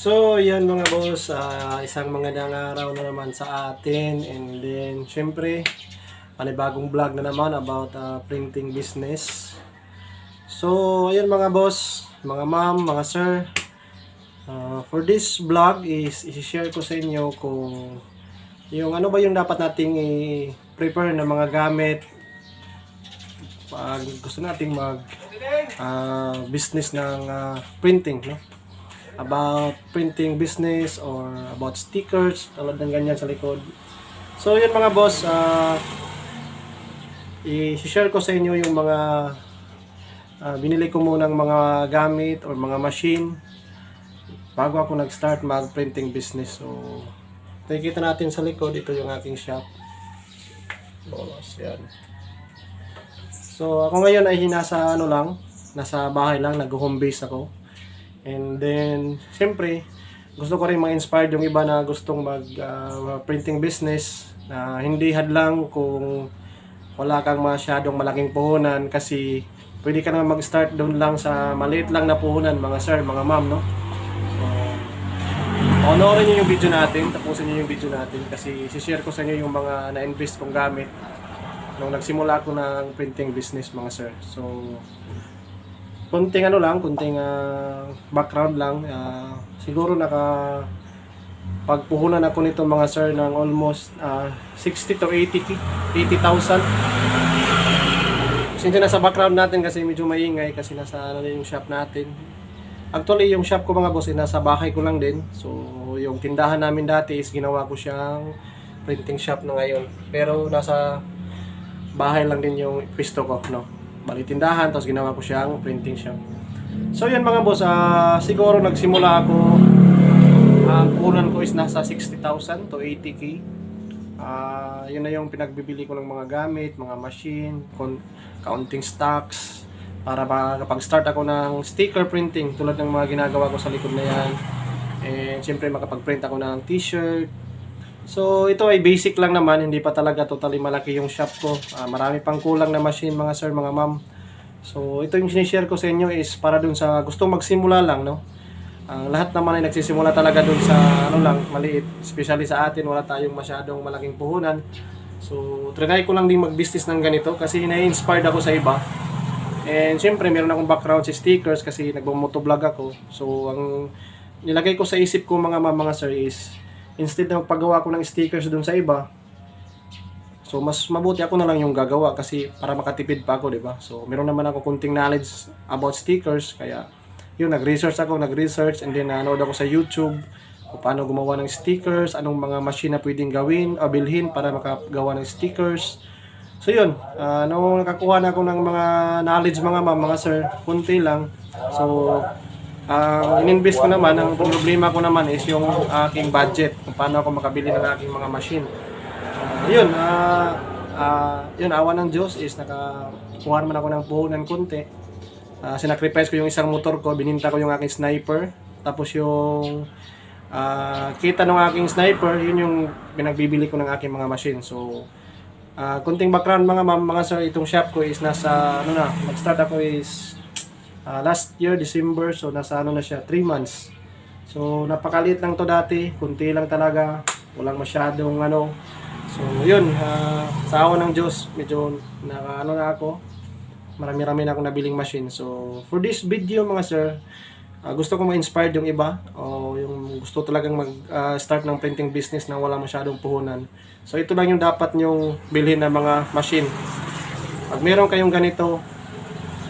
So, yan mga boss, ah, isang magandang araw na naman sa atin and then, syempre, panibagong vlog na naman about ah, printing business. So, ayan mga boss, mga ma'am, mga sir, ah, for this vlog is i-share ko sa inyo kung yung ano ba yung dapat nating i-prepare na mga gamit pag gusto nating mag ah, business ng ah, printing, no? About printing business or about stickers, tulad ng ganyan sa likod. So yun mga boss, ah i-share ko sa inyo yung mga ah, binili ko munang mga gamit or mga machine bago ako nag-start mag-printing business. So nakikita natin sa likod, ito yung aking shop. Boss, yan. So ako ngayon ay nasa ano lang, nasa bahay lang, nag-home base ako. And then, siyempre, gusto ko rin ma-inspire yung iba na gustong mag-printing business na hindi hadlang kung wala kang masyadong malaking puhunan kasi pwede ka na mag-start doon lang sa maliit lang na puhunan, mga sir, mga ma'am, no? So, honorin nyo yung video natin, tapusin nyo yung video natin kasi share ko sa inyo yung mga na-invest kong gamit nung nagsimula ako ng printing business, mga sir. So, kunting ano lang, kunting ah, background lang. ah, siguro naka pagpuhunan ako nito mga sir ng almost ah, 60 to 80 ki- 80,000. Since nasa background natin kasi medyo maingay kasi nasa ano yung shop natin. Actually, yung shop ko mga boss, eh, nasa bahay ko lang din. So, yung tindahan namin dati is ginawa ko siyang printing shop na ngayon. Pero nasa bahay lang din yung pwesto ko, no? Bali tindahan, tapos ginawa ko siyang printing shop. So yun mga boss, ah, siguro nagsimula ako, ang puhunan ko is nasa 60,000 to 80k. Ah, yun na yung pinagbibili ko ng mga gamit, mga machine, counting stocks, para makapag-start ako ng sticker printing tulad ng mga ginagawa ko sa likod na yan. And siyempre makapag-print ako ng t-shirt, So ito ay basic lang naman, hindi pa talaga totally malaki yung shop ko. Ah, marami pang kulang na machine mga sir, mga ma'am. So ito yung sinishare ko sa inyo is para dun sa gustong magsimula lang, no? Ang lahat naman ay nagsisimula talaga dun sa ano lang, maliit. Especially sa atin, wala tayong masyadong malaking puhunan. So trinay ko lang din mag-business ng ganito kasi na-inspired ako sa iba. And syempre, meron akong background sa stickers kasi nagmo-motovlog ako. So ang nilagay ko sa isip ko mga ma'am, mga sir is instead na magpagawa ko ng stickers doon sa iba, so mas mabuti ako na lang yung gagawa kasi para makatipid pa ako, di ba? So meron naman ako kunting knowledge about stickers, kaya yun, nag-research ako, nag-research, and then nanood ako sa YouTube kung paano gumawa ng stickers, anong mga machine na pwedeng gawin o bilhin para makagawa ng stickers. So yun, ah, nung nakakuha na ako ng mga knowledge mga ma'am, mga sir, kunti lang. So, ang ininvest ko naman, ang problema ko naman is yung aking budget, kung paano ako makabili ng aking mga machine. Ah, yun, ah ah, yun, awa ng Diyos is nakakuha naman ako ng puhunan konti. Ah, sinacrifice ko yung isang motor ko, bininta ko yung aking sniper. Tapos yung ah, kita ng aking sniper, yun yung pinagbibili ko ng aking mga machine. So, ah, kunting background mga mga sir, itong shop ko is nasa, ano na, nag-start ako is Ah, last year, December, so nasa ano na siya, 3 months. So, napakaliit lang to dati, kunti lang talaga, walang masyadong ano. So, yun, ah, sa awa ng Diyos, medyo naka, ano na ako, marami-rami na akong nabiling machine. So, for this video mga sir, ah, gusto ko ma-inspire yung iba, o yung gusto talagang mag-start ng printing business na wala masyadong puhunan. So, ito lang yung dapat nyong bilhin na mga machine. Pag meron kayong ganito,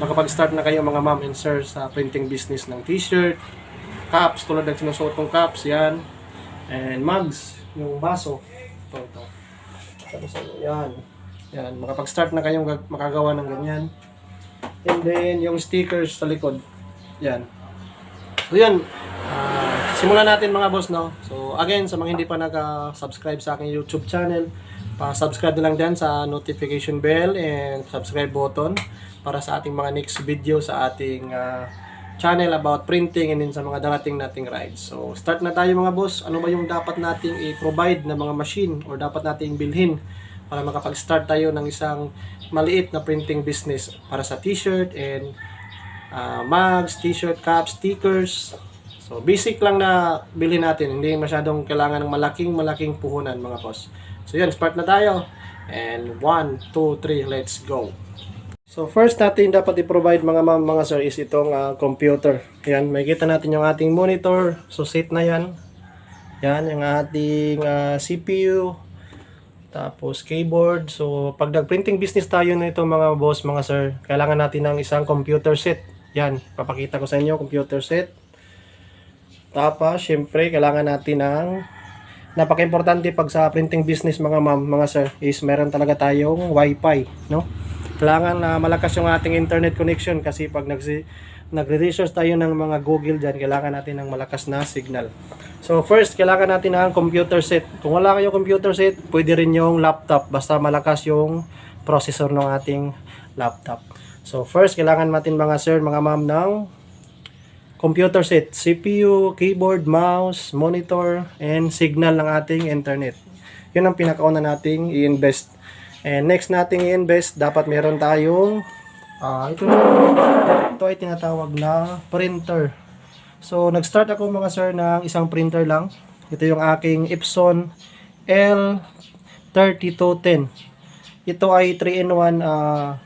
makapag-start na kayo mga ma'am and sir sa printing business ng t-shirt, cups, tulad ng sinusuot kong cups, yan. And mugs, yung baso. Ito, ito. Tapos ano, yan. Yan, makapag-start na kayong makagawa ng ganyan. And then, yung stickers sa likod. Yan. So, yan. Ah, simulan natin mga boss, no? So, again, sa mga hindi pa naka-subscribe sa aking YouTube channel, pa-subscribe na lang dyan sa notification bell and subscribe button para sa ating mga next video sa ating ah, channel about printing and then sa mga darating nating rides. So, start na tayo mga boss. Ano ba yung dapat nating i-provide na mga machine or dapat nating bilhin para makapag-start tayo ng isang maliit na printing business para sa t-shirt and ah, mugs, t-shirt, caps, stickers. So, basic lang na bilhin natin. Hindi masyadong kailangan ng malaking, malaking puhunan, mga boss. So, yun. Start na tayo. And 1, 2, 3, let's go. So, first natin dapat i-provide mga ma'am, mga sir, is itong ah, computer. Yan, makikita natin yung ating monitor. So, set na yan. Yan, yung ating ah, CPU. Tapos, keyboard. So, pag nag-printing business tayo nito mga boss, mga sir, kailangan natin ng isang computer set. Yan, papakita ko sa inyo, computer set. Tapos, syempre, kailangan natin ng napaka-importante pag sa printing business mga ma'am, mga sir, is meron talaga tayong wifi, no? Kailangan na malakas yung ating internet connection kasi pag nagsi nagre-research tayo ng mga Google dyan, kailangan natin ng malakas na signal. So first, kailangan natin ng computer set. Kung wala kayo computer set, pwede rin yung laptop basta malakas yung processor ng ating laptop. So first, kailangan natin mga sir, mga ma'am ng computer set, CPU, keyboard, mouse, monitor, and signal ng ating internet. Yun ang pinakauna nating i-invest. And next nating i-invest, dapat meron tayong ah ito, ito ay tinatawag na printer. So, nag-start ako mga sir ng isang printer lang. Ito yung aking Epson L3210. Ito ay 3-in-1 ah,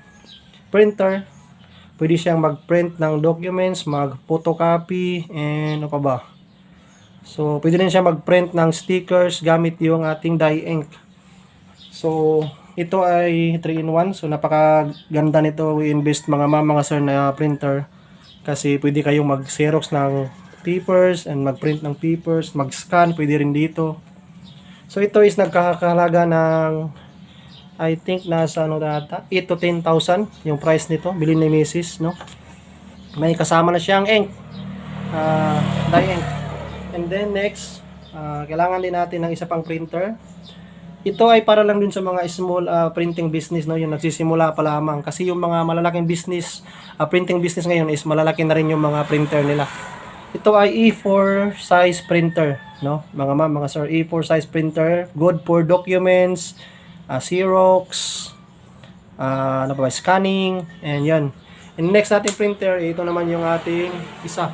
printer. Pwede siyang mag-print ng documents, mag-photocopy, and ano pa ba? So, pwede rin siya mag-print ng stickers gamit yung ating dye ink. So, ito ay 3-in-1. So, napakaganda nito i-invest mga ma'am, mga sir na printer. Kasi pwede kayong mag-xerox ng papers and mag-print ng papers, mag-scan, pwede rin dito. So, ito is nagkakahalaga ng I think nasa ano data, 8 to 10,000 yung price nito. Bilhin ni Mrs. No? May kasama na siyang ink. ah dye ink. And then next, ah, kailangan din natin ng isa pang printer. Ito ay para lang din sa mga small ah, printing business no, yung nagsisimula pa lamang kasi yung mga malalaking business, ah, printing business ngayon is malalaki na rin yung mga printer nila. Ito ay E4 size printer, no? Mga ma'am, mga sir, E4 size printer, good for documents, ah, Xerox, ah, ano pa ba, scanning, and yan. And next natin printer, ito naman yung ating isa.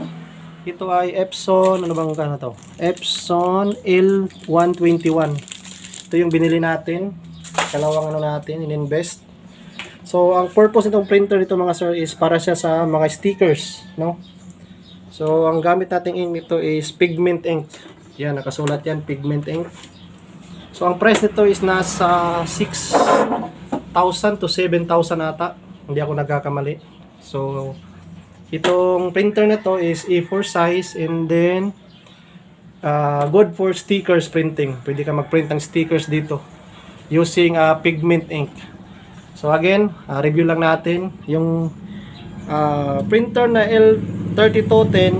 Ito ay Epson, ano bang kana to? Epson L121. Ito yung binili natin. Dalawang ano natin, in-invest. So, ang purpose nitong printer nito mga sir is para siya sa mga stickers, no? So, ang gamit nating ink nito is pigment ink. Yan, nakasulat yan, pigment ink. So, ang price nito is nasa 6,000 to 7,000 ata. Hindi ako nagkakamali. So, itong printer na to is A4 size and then uh, good for stickers printing. Pwede ka mag-print ng stickers dito using uh, pigment ink. So again, uh, review lang natin yung uh, printer na L3210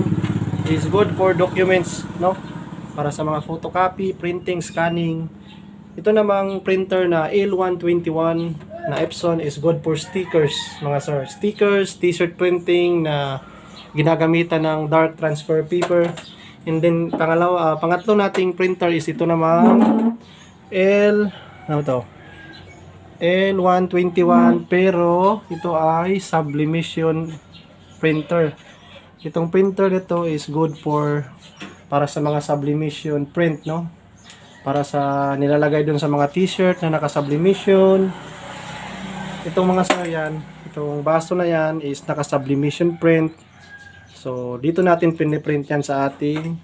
is good for documents, no? Para sa mga photocopy, printing, scanning. Ito namang printer na L121 na Epson is good for stickers, mga sir. Stickers, t-shirt printing na ginagamitan ng dark transfer paper. And then pangalawa, ah, pangatlo nating printer is ito namang L ano to? L121 pero ito ay sublimation printer. Itong printer nito is good for para sa mga sublimation print, no? Para sa nilalagay dun sa mga t-shirt na naka-sublimation. Itong mga sa yan, itong baso na yan is naka-sublimation print. So, dito natin piniprint yan sa ating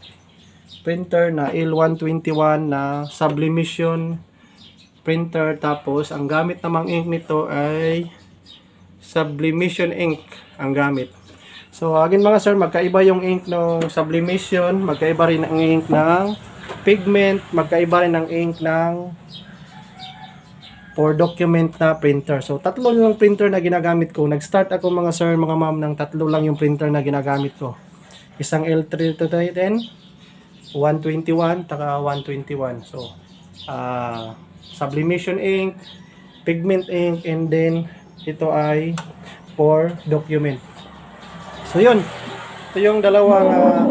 printer na L121 na sublimation printer. Tapos, ang gamit namang ink nito ay sublimation ink ang gamit. So, again mga sir, magkaiba yung ink ng sublimation, magkaiba rin ang ink ng pigment, magkaiba rin ang ink ng for document na printer. So, tatlo lang printer na ginagamit ko. Nag-start ako mga sir, mga ma'am, ng tatlo lang yung printer na ginagamit ko. Isang L3210, 121, taka 121. So, ah sublimation ink, pigment ink, and then ito ay for document. So, yun. Ito yung dalawang ah,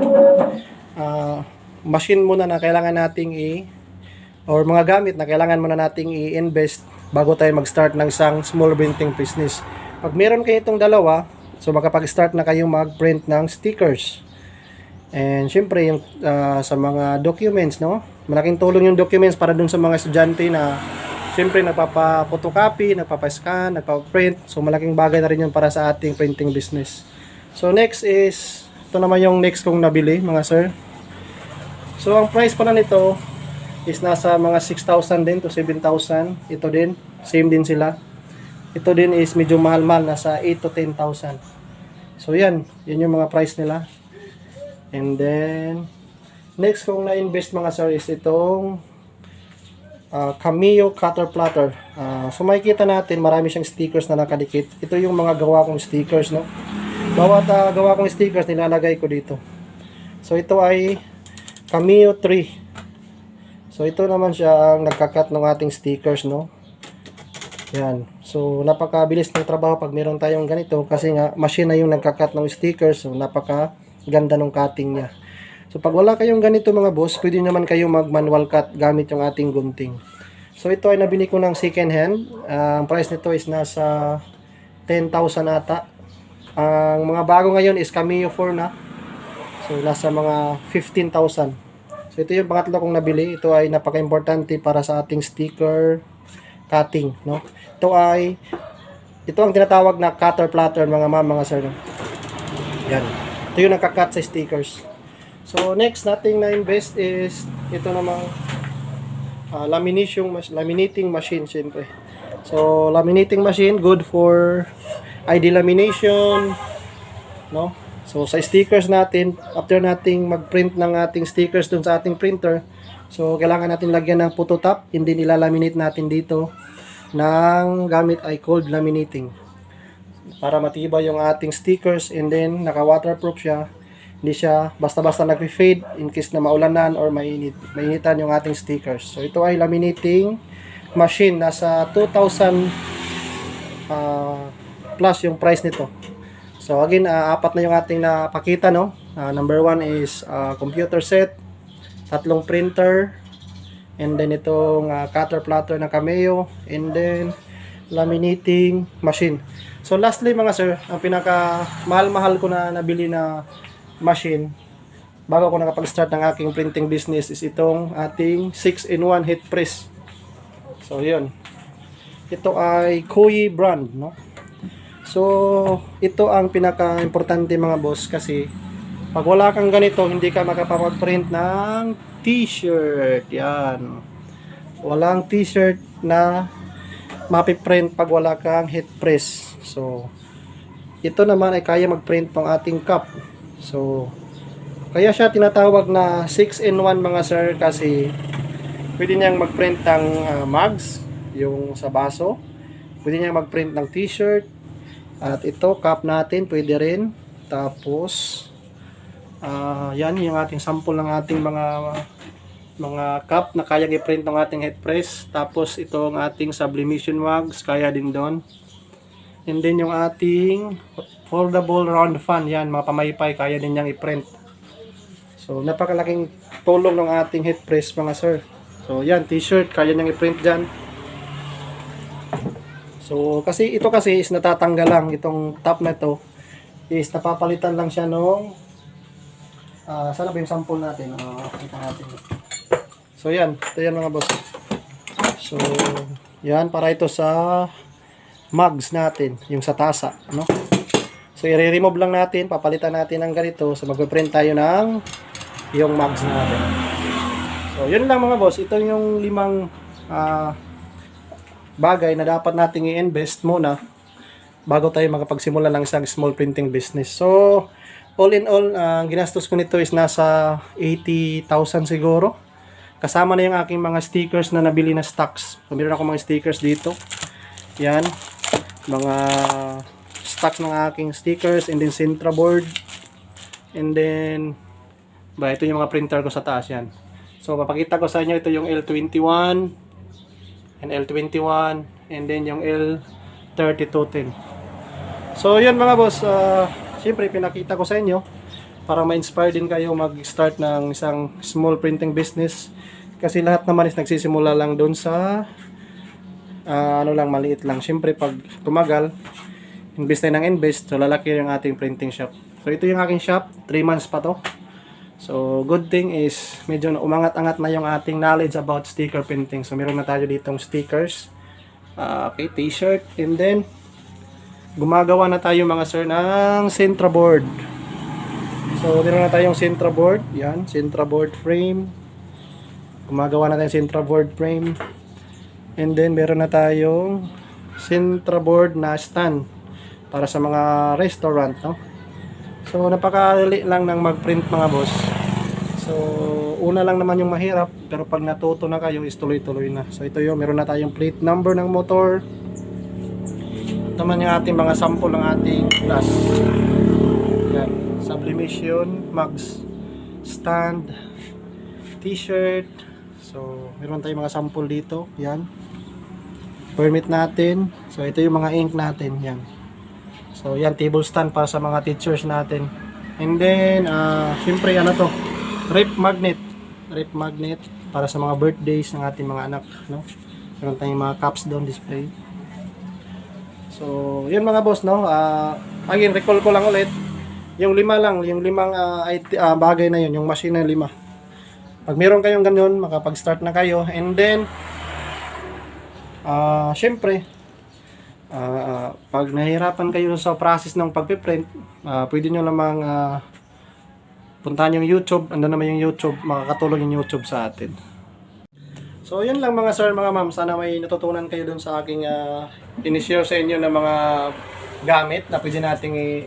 ah, machine muna na kailangan nating i or mga gamit na kailangan muna nating i-invest bago tayo mag-start ng isang small printing business. Pag meron kayo itong dalawa, so makapag-start na kayo mag-print ng stickers. And syempre yung ah, sa mga documents, no? Malaking tulong yung documents para dun sa mga estudyante na syempre nagpapa-photocopy, nagpapa-scan, nagpapa-print. So malaking bagay na rin yun para sa ating printing business. So next is ito naman yung next kong nabili, mga sir. So ang price pala nito is nasa mga 6,000 din to 7,000. Ito din, same din sila. Ito din is medyo mahal-mahal, nasa 8 to 10,000. So yan, yan yung mga price nila. And then, next kong na-invest mga sir is itong uh, Cameo Cutter Platter. Ah, so makikita natin, marami siyang stickers na nakadikit. Ito yung mga gawa kong stickers, no? Bawat ah, gawa kong stickers, nilalagay ko dito. So ito ay Cameo 3. So ito naman siya ang nagkakat ng ating stickers, no? Yan. So, napakabilis ng trabaho pag meron tayong ganito kasi nga machine na yung nagkakat ng stickers. So, napaka ganda ng cutting niya. So, pag wala kayong ganito mga boss, pwede naman kayo mag manual cut gamit yung ating gunting. So, ito ay nabili ko ng second hand. Ah, ang price nito is nasa 10,000 ata. Ang mga bago ngayon is Cameo 4 na. So, nasa mga 15,000. So, ito yung pangatlo kong nabili. Ito ay napaka-importante para sa ating sticker cutting, no? Ito ay ito ang tinatawag na cutter platter mga ma'am, mga sir. Yan. Ito yung nagka-cut sa stickers. So next nating na invest is ito namang ah, lamination laminating machine syempre. So laminating machine good for ID lamination, no? So sa stickers natin, after nating mag-print ng ating stickers dun sa ating printer, so kailangan natin lagyan ng photo top, hindi nilalaminate natin dito ng gamit ay cold laminating. Para matibay yung ating stickers and then naka waterproof siya. Hindi siya basta-basta nagpe-fade in case na maulanan or mainit mainitan yung ating stickers. So ito ay laminating machine. Nasa 2,000 ah, plus yung price nito so again ah, apat na yung ating napakita no? Ah, number one is ah, computer set tatlong printer and then itong ah, cutter platter na cameo and then laminating machine. So lastly mga sir ang pinaka mahal-mahal ko na nabili na machine bago ako nakapag-start ng aking printing business is itong ating 6-in-1 heat press. So yun. Ito ay Koei brand no so ito ang pinaka-importante mga boss kasi pag wala kang ganito hindi ka makapag-print ng t-shirt. Yan. Walang t-shirt na mapiprint pag wala kang heat press. So ito naman ay kaya mag-print ng ating cup. So kaya siya tinatawag na 6-in-1 mga sir kasi pwede niyang mag-print ng ah, mugs yung sa baso. Pwede niyang mag-print ng t-shirt at ito cup natin pwede rin tapos ah yan yung ating sample ng ating mga mga cup na kaya i-print ng ating head press. Tapos ito ang ating sublimation wax, kaya din doon. And then yung ating foldable round fan, yan mga pamaypay, kaya din niyang i-print. So napakalaking tulong ng ating head press mga sir. So yan, t-shirt, kaya niyang i-print dyan. So kasi ito kasi is natatanggal lang itong top na to is napapalitan lang siya nung Ah, sana ba yung sample natin? Ah, kita natin. So yan, ito yan mga boss. So, yan para ito sa mugs natin, yung sa tasa, no? So i-remove lang natin, papalitan natin ng ganito. So magpe-print tayo ng yung mugs natin. So yun lang mga boss, ito yung limang ah, bagay na dapat nating i-invest muna bago tayo makapagsimula ng isang small printing business. So, all in all, ah, ang ginastos ko nito is nasa 80,000 siguro. Kasama na yung aking mga stickers na nabili na stocks. So, meron ako mga stickers dito. Yan. Mga stocks ng aking stickers and then Sintra board. And then, ba, ito yung mga printer ko sa taas yan. So, papakita ko sa inyo, ito yung L21 and L21 and then yung L3210. So, yun mga boss, ah, Siyempre, pinakita ko sa inyo para ma-inspire din kayo mag-start ng isang small printing business. Kasi lahat naman is nagsisimula lang doon sa ah, ano lang, maliit lang. Siyempre, pag tumagal, invest tayo ng invest, so lalaki yung ating printing shop. So, ito yung aking shop. 3 months pa to. So, good thing is, medyo umangat-angat na yung ating knowledge about sticker printing. So, meron na tayo ditong stickers. Ah, okay, t-shirt. And then, gumagawa na tayo mga sir ng Sintra board. So, meron na tayong Sintra board. Yan, Sintra board frame. Gumagawa na tayong Sintra board frame. And then, meron na tayong Sintra board na stand para sa mga restaurant, no? So, napakadali lang ng mag-print mga boss. So, una lang naman yung mahirap, pero pag natuto na kayo, is tuloy-tuloy na. So, ito yung, meron na tayong plate number ng motor. Ito naman yung ating mga sample ng ating glass. Yan. Sublimation, mags, stand, t-shirt. So, meron tayong mga sample dito. Yan. Permit natin. So, ito yung mga ink natin. Yan. So, yan, table stand para sa mga teachers natin. And then, ah, syempre, ano to? Rip magnet. Rip magnet para sa mga birthdays ng ating mga anak, no? Meron tayong mga cups doon display. So, yun mga boss, no? Ah, again, recall ko lang ulit. Yung lima lang, yung limang ah, it- ah, bagay na yun, yung machine na lima. Pag meron kayong ganyan, makapag-start na kayo. And then, ah, syempre, Ah, pag nahihirapan kayo sa process ng pagpiprint, ah, pwede nyo namang ah, puntahan yung YouTube. Ando naman yung YouTube, makakatulong yung YouTube sa atin. So, yun lang mga sir, mga ma'am. Sana may natutunan kayo dun sa aking uh, inishare sa inyo ng mga gamit na pwede nating i-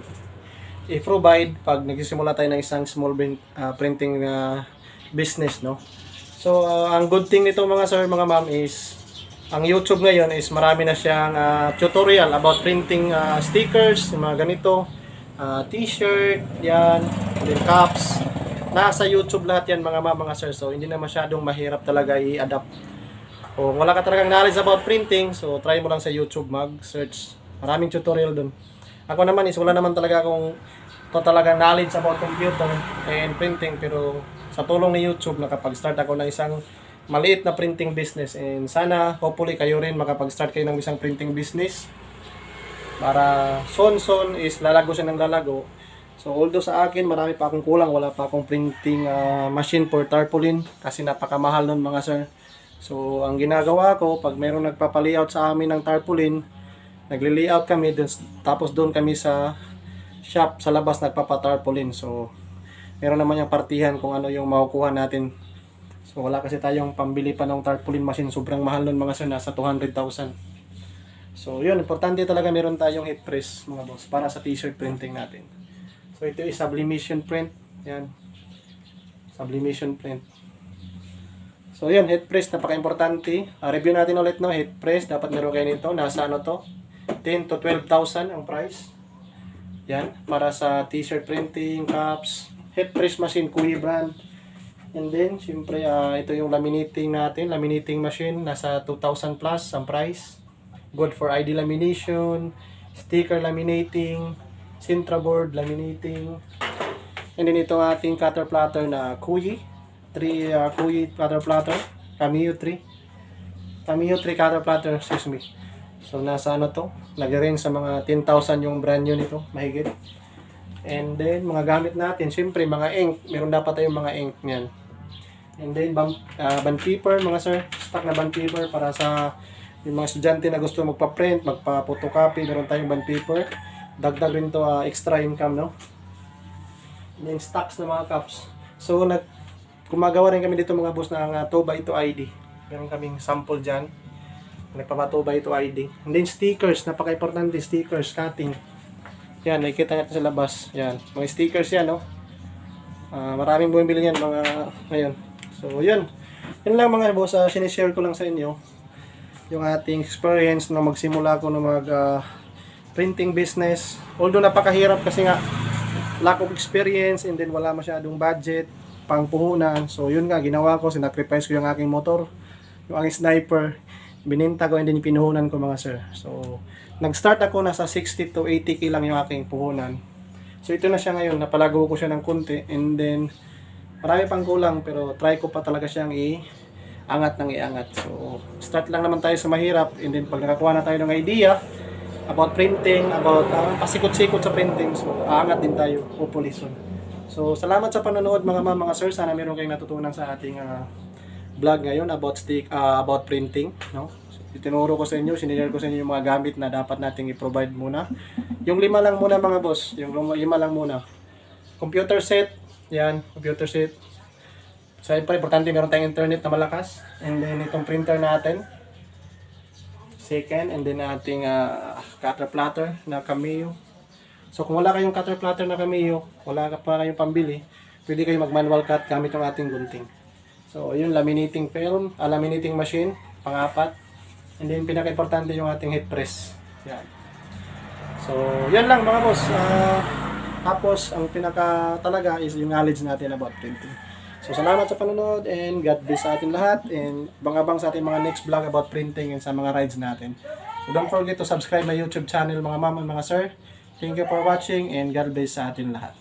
i-provide pag nagsisimula tayo ng isang small print- ah, printing ah, business, no? So, ah, ang good thing nito mga sir, mga ma'am is ang YouTube ngayon is marami na siyang ah, tutorial about printing ah, stickers, mga ganito, ah, t-shirt, yan, then cups. Nasa YouTube lahat yan mga ma'am, mga sir. So, hindi na masyadong mahirap talaga i-adapt. Kung wala ka talagang knowledge about printing, so try mo lang sa YouTube mag-search. Maraming tutorial dun. Ako naman is wala naman talaga akong to talagang knowledge about computer and printing pero sa tulong ni YouTube nakapag-start ako ng isang maliit na printing business. And sana hopefully kayo rin makapag-start kayo ng isang printing business. Para soon is lalago siya ng lalago. So although sa akin marami pa akong kulang. Wala pa akong printing ah, machine for tarpaulin kasi napakamahal nun mga sir. So ang ginagawa ko pag mayroong nagpapalayout sa amin ng tarpaulin nagli-layout kami dun, tapos doon kami sa shop sa labas nagpapatarpaulin. So meron naman yung partihan kung ano yung makukuha natin So wala kasi tayong pambili pa ng tarpaulin machine. Sobrang mahal nun mga sir, nasa 200,000. So yun, importante talaga meron tayong heat press mga boss para sa t-shirt printing natin. So ito is sublimation print. Yan. Sublimation print. So yun, heat press, napaka-importante. Ah, review natin ulit no, heat press. Dapat meron kayo nito. Nasa ano to? 10 to 12,000 ang price. Yan, para sa t-shirt printing, cups, heat press machine, Kuyi brand. And then, syempre, ah, ito yung laminating natin. Laminating machine, nasa 2,000 plus ang price. Good for ID lamination, sticker laminating, Sintra board laminating. And then ito ating cutter platter na Kuyi. 3 uh, Kuyi cutter platter. Cameo 3. Cameo 3 cutter platter, excuse me. So, nasa ano to? Nag-range sa mga 10,000 yung brand new nito. Mahigit. And then, mga gamit natin, syempre, mga ink. Meron dapat tayong mga ink niyan. And then, band, uh, band paper, mga sir. Stock na band paper para sa yung mga estudyante na gusto magpa-print, magpa-photocopy, meron tayong band paper. Dagdag rin to ah, extra income, no? And then, stocks na mga cups. So, nag gumagawa rin kami dito mga boss ng uh, Toba ito ID. Meron kaming sample dyan. Nagpapatoba ito ID. And then, stickers. Napaka-importante, stickers, cutting. Yan, nakikita natin sa labas. Yan, mga stickers yan, no? Ah, maraming bumibili yan mga ngayon. So, yun. Yun lang mga boss, uh, sinishare ko lang sa inyo yung ating experience na magsimula ako ng mag ah, printing business. Although napakahirap kasi nga lack of experience and then wala masyadong budget, pang puhunan. So, yun nga, ginawa ko, sinacrifice ko yung aking motor, yung aking sniper, bininta ko and then pinuhunan ko mga sir. So, nag-start ako nasa 60 to 80 k lang yung aking puhunan. So ito na siya ngayon, napalago ko siya ng konti and then marami pang kulang pero try ko pa talaga siyang i-angat ng iangat. So start lang naman tayo sa mahirap and then pag nakakuha na tayo ng idea about printing, about uh, pasikot-sikot sa printing, so aangat din tayo, hopefully soon. So, salamat sa panonood mga ma'am, mga sir. Sana meron kayong natutunan sa ating ah, vlog ngayon about stick ah, about printing, no? Itinuro ko sa inyo, sinigyan ko sa inyo yung mga gamit na dapat nating i-provide muna. Yung lima lang muna mga boss, yung lima lang muna. Computer set, yan, computer set. Siyempre, importante meron tayong internet na malakas. And then, itong printer natin. Second, and then ating ah, cutter platter na Cameo. So kung wala kayong cutter platter na Cameo, wala ka pa kayong pambili, pwede kayo mag-manual cut gamit yung ating gunting. So yun, laminating film, ah, laminating machine, pang-apat. And then pinaka-importante yung ating heat press. Yan. So, yan lang mga boss. Ah, tapos, ang pinaka talaga is yung knowledge natin about printing. So, salamat sa panonood and God bless sa atin lahat and bang-abang sa ating mga next vlog about printing and sa mga rides natin. So, don't forget to subscribe my YouTube channel mga ma'am and mga sir. Thank you for watching and God bless sa atin lahat.